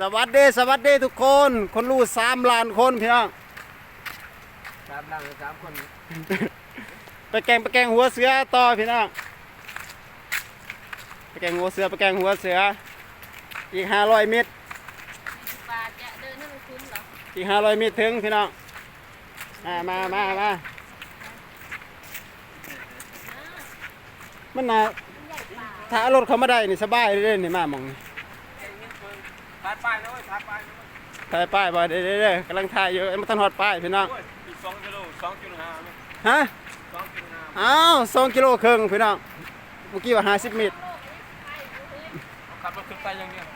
สวัสดีสวัสดีทุกคน คนรู้สามล้านคนพี่น้องสามหลังสามคน ไปแกงไปแกงหัวเสือต่อพี่น้องไปแกงหัวเสือไปแกงหัวเสือ อีกห้าร้อยเมตรสิบบาทจะเดินให้มันคุ้มเหรออีกห้าร้อยเมตรถึงพี่น้องมามามามามันน่ะมันใหญ่กว่าถ้าเอารถเขามาได้นี่สบายเลยนี่มาหมองนี่ ถ่ายป้ายนะเว้ยถ่ายป้ายนะเว้ยถ่ายป้ายบ่เด้เด้เด้กำลังถ่ายอยู่มันทันฮอดป้ายพี่น้องโอ้ยอีกสองกิโลสองกิโลห้าไหมฮะสองกิโลห้าอ้าวสองกิโลครึ่งพี่น้องเมื่อกี้ว่าห้าสิบเมตรเอาขับรถขึ้นไปอย่างเดียว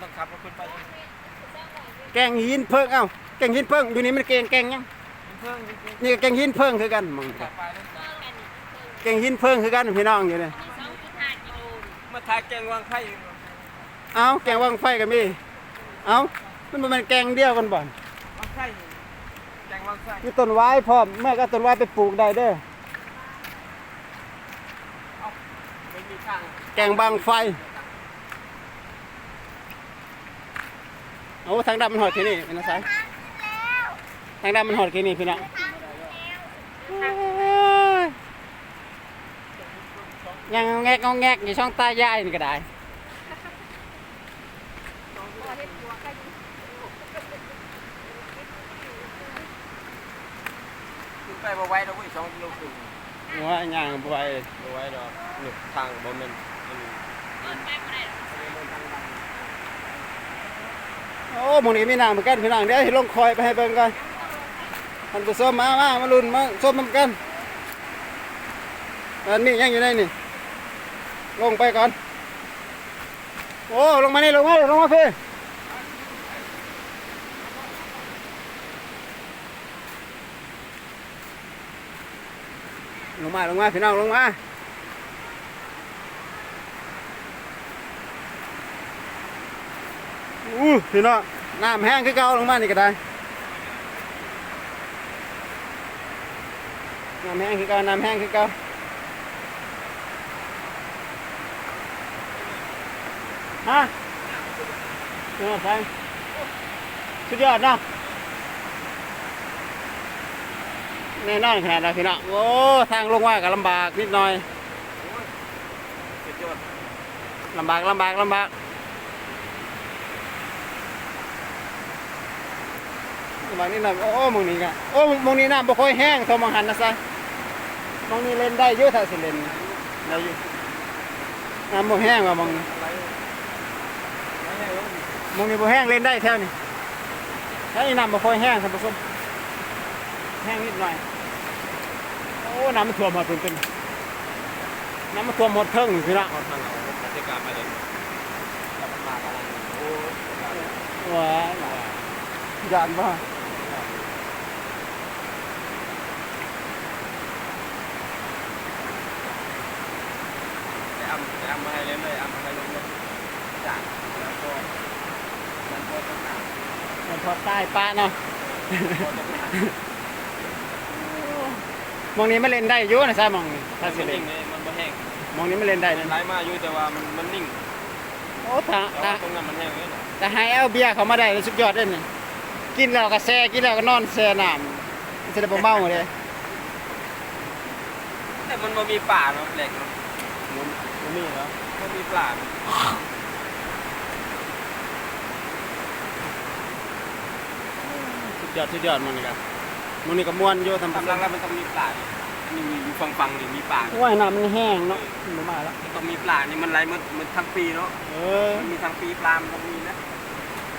ต้องขับรถขึ้นไปอย่างเดียวแกงหินเพิ่งเอ้าแกงหินเพิ่งอยู่นี่มันแกงแกงยังเพิ่งเพิ่งนี่ก็แกงหินเพิ่งคือกันมึงถ่ายป้ายนะแกงหินเพิ่งคือกันพี่น้องอยู่นี่สองจุดห้ากิโลมาถ่ายแกงวางไข่ เอ้าแกงวางไฟก็มีเอ้ามันบ่แมันแกงเดียวกันบ่วางไข่แกงวางไข่มีต้นไม้พร้อมแม่ก็เอาต้นไม้ไปปลูกได้เด้อไม่มีทางแกงบางไฟโอ้ทางดำมันหอดที่นี่พี่น้องสายทางดำมันหอดที่นี่พี่น้องยังงอแงกงอแงกอยู่ช่องใต้ย่ายนี่ก็ได้ ไปบ่ไหว้แล้วเว้ยสองกิโลครึ่งว่าย่างบ่ไหวบ่ไหว้ดอกหนึกทางบ่แม่นอันนี้เดินไปไม่ได้หรอกโอ้หมองนี้มีน้ำเหมือนกันพี่น้องเดี๋ยวให้ลงคอยไปให้เบิ่งก่อนท่านผู้ชมมามามาลุ้นมาชมมันกันอันนี้ยังอยู่ในนี่ ลงไปก่อน โอ้ ลงมานี่ลงมาลงมาพี่ ลงมา ลงมา พี่น้อง ลงมาอู้พี่น้องน้ำแห้งคือเก่าลงมานี่ก็ได้น้ำแห้งคือเก่าน้ำแห้งคือเก่าฮะพี่น้องใช่สุดยอดเนาะ แน่นอนขนาดนั้นพี่น้องโอ้ทางลงว่าก็ลำบากนิดหน่อยลำบากลำบากลำบากลำบากนิดหน่อยโอ้มองนี้กะโอ้มองนี้น้ำบ่ค่อยแห้งเท่ามองหันนะซะมองนี้เล่นได้เยอะถ้าสิเล่นได้อยู่น้ำบ่แห้งว่ะมองนี้มองนี้บ่แห้งเล่นได้แถวนี้ถ้านี้น้ำบ่ค่อยแห้งท่านผู้ชมแห้งนิดหน่อย โอ้น้ำมันท่วมหมดเป็นเป็นน้ำมันท่วมหมดเทิงพี่น้องเอาทางเอาบรรยากาศมาเลยกลับมากำลังโอ้ยว้ายยานบ่ไปอ้ำไปอ้ำมาให้เล่นเลยอ้ำมาให้ลงเลยจากแล้วก็มันก็ต้องหนักมันพอใต้ป้าเนาะก็ต้องหนัก มองนี้ไม่เล่นได้อยู่นะใช่มองนี้ถ้าสิมันเล่นิ่นงเลยมันไม่แห้งมองนี้ไม่เล่นได้มันะนไหลมาอยู่แต่ว่ามันมันนิ่งโอ้ถ้าแต่ถ้าว่าตรงนั้นมันแห้งเลยนะถ้าให้เอาเบียร์เขามาได้นี่สุดยอดเลยนี่กินแล้วก็แช่กินแล้วก็นอนแช่น้ำมันจะได้บ่เมาเลยแต่มันบ่มีป่าเนาะแปลกเนาะมันมีเหรอมันมีป่าเนาะสุดยอดสุดยอดมองนี้ครับ มองนี้ก็ม่วนอยู่ทำกำลังแล้วมันต้องมีป่านี่มีอยู่ฟังฟังๆนี่มีป่าว่ายน้ำมันแห้งเนาะมันบ่มาแล้วมันต้องมีป่านี่มันไหลมันมันทั้งปีเนาะเออมันมีทั้งปีปลามันต้องมีนะ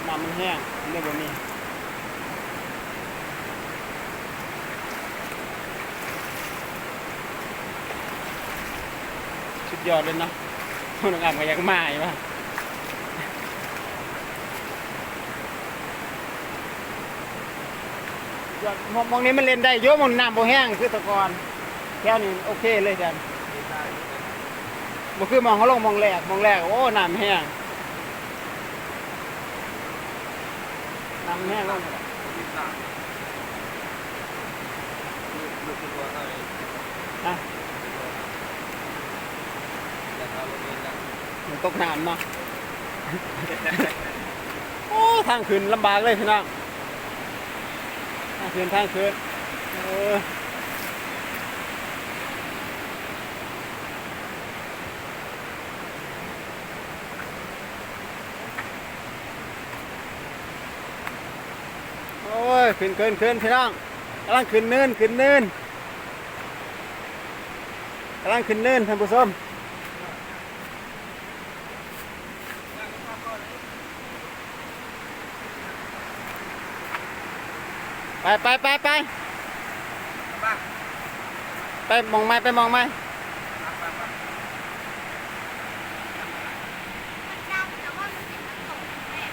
น้ำมันแห้งมันเลยบ่มีสุดยอดเลยเนาะคนงามก็อยากมาอยู่ว่า ยอดมองมองนี้มันเล่นได้เยอะมองน้ำบ่แห้งคือตะกอนแค่นี้โอเคเลยจันบ่คือมองเขาลงมองแรกมองแรกโอ้น้ำแห้งน้ำแห้งลงมีป่าลูกตัวนะแต่เราลงเองนะมันตกน้ำเนาะางขึ้นลำบากเลยพี่น้อง ทางขึ้นทางขึ้นโอ้ยขึ้นขึ้นขึ้นพี่น้องกำลังขึ้นเนินขึ้นเนินกำลังขึ้นเนินท่านผู้ชม ไปไปไปไปบ้างไปมองไม้ไปมองไม้มันดำแต่ว่ามันเป็นน้ำตกแม่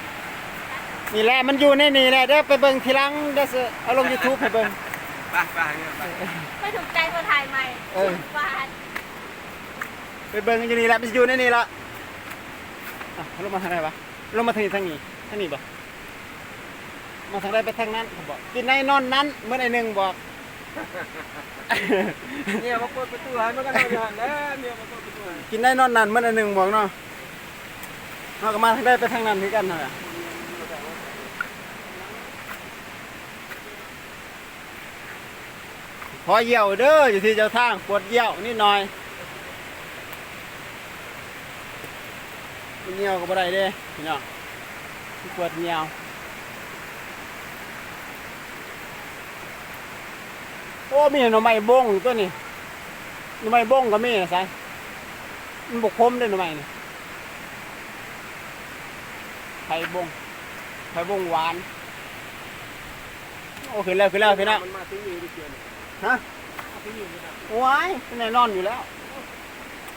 นี่แหละมันอยู่ในนี่แหละเดี๋ยวไปเบิ่งทีหลังเดี๋ยวสิเอาลง YouTube ให้เบิ่งไปไปเนี่ยไปไม่ถูกใจคนถ่ายใหม่เออฟานไปเบิ่งอยู่นี่แหละมันสิอยู่ในนี่ละอะลงมาทางไหนวะลงมาทางนี้ทางนี้ทางนี้บ่ มาทางใดไปทางนั้นเขาบอกกินในนอนนั้นเมื่อไอ้หนึ่งบอกเนี่ยมาเปิดประตูให้มันก็นอนอยู่หันแล้วเนี่ยมาเปิดประตูให้กินในนอนนั้นเมื่อไอ้หนึ่งบอกเนาะเราก็มาทางใดไปทางนั้นคือกันนั่นแหละพอเหี่ยวเด้ออยู่ที่เจ้าทางปวดเหี่ยวนิดหน่อยเหี่ยวก็บ่ได้เด้พี่น้องปวดเหี่ยว โอ้มีหน่อไม้บงตัวนี้หน่อไม้บงก็มีนะใช่มันบกคมเด้อหน่อไม้นี่ไผ่บงไผ่บงหวาน โอ้ขึ้นแล้วขึ้นแล้วพี่น้องมันมาถึงนี่ดิเชียวนี่ฮะมาถึงนี่นี่นะว้ายเป็นแน่นอนอยู่แล้ว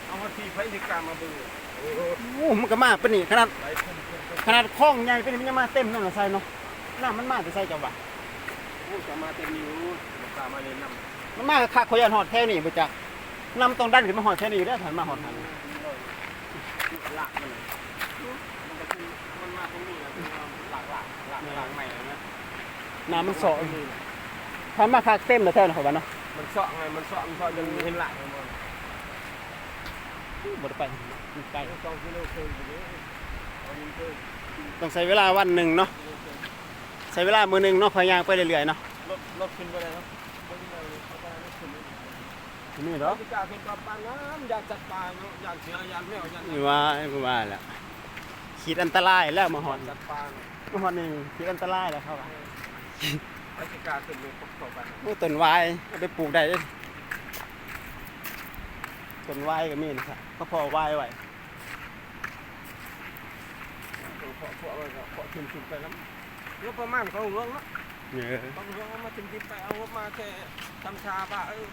เอามาที่ไฟที่กลางมาเบื่อโอ้โหโอ้มันก็มาเป็นนี่ขนาดไปพุ่งพุ่งพุ่งขนาดคล้องใหญ่เป็นนี่มันยังมาเต็มนั่นเหรอใส่เนาะน้ำมันมาจะใส่จังหวะโอ้จะมาเต็มนิ้วลูกตามาเลยนำมันมาคักเขายันหอดแถวนี่บ่จักนำต้องดันขึ้นมาหอดแถวนี้อยู่แล้วถันมาหอดทันหลักมันเลยมันก็คือมันมาตรงนี้นะหลักหลักหลักหลักใหม่นะน้ำมันเสาะทันมาคักเต็มแล้วแถวนะเขาว่าเนาะมันเสาะไงมันเสาะมันเสาะจนเห็นหลักมันบ่ได้ไปมันไกลสองกิโลครึ่งไปเลยเอายิงเพิ่มต้องใช้เวลาวันหนึ่งเนาะใช้เวลามื้อหนึงเนาะพยายามไปเรื่อยๆเนาะรถรถขึ้นไปเลยครับรถขึ้นไปเลยเขาไปรถขึ้นไปเลย นี่รเนาะถที่กล้าขึ้นกับปานน้ำอยากจัดปลาเนาะอยากเสืออยากแมวอยากนี่ว่านี่ว่าแล้วขีดอันตรายแล้วมาหอดจัดปลาเนาะมาหอดนี่ขีดอันตรายแล้วเขาว่ารถที่กล้าขึ้นเลยพบต่อไปโอ้ต้นวายเอาไปปลูกได้เด้ต้นวายก็มีนะครับก็พอวายไว้เพาะเพาะอะไรก็เพาะขึ้นขึ้นไปแล้วงบประมาณของหลวงเนาะเนี่ยของหลวงเอามาถึงดินไปเอางบมาแค่ทำชาป่าเออ